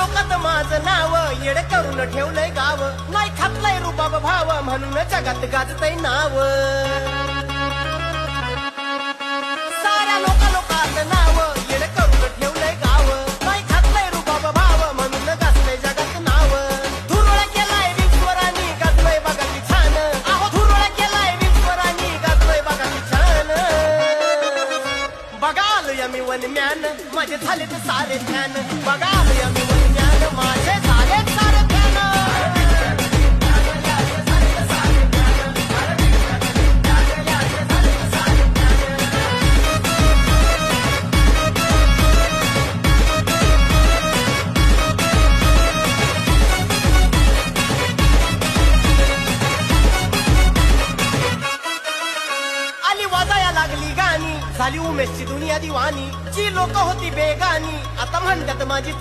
लोकात माझं नाव येड करून ठेवलंय गाव. नाही खातलंय रुबाब भाव म्हणून जगात गाजतय नाव. साऱ्या लोका लोकात नाव येड करून ठेवलंय गाव. नाही खातलंय रुबाब भाव म्हणून गाजलंय जगात नाव. धुरळ केलाय विश्वरानी गाजलंय बघा की छान. अहो धुरळ केलाय विश्वरानी गाजलंय बघा की छान. बघा आलोय मी वन मॅन माझे झाले तर सारे ज्ञान बघाल वाजाया लागली गाणी. झाली उमेशची दुनिया दिवाणी जी लोक होती बेगानी. आता म्हणतात माझी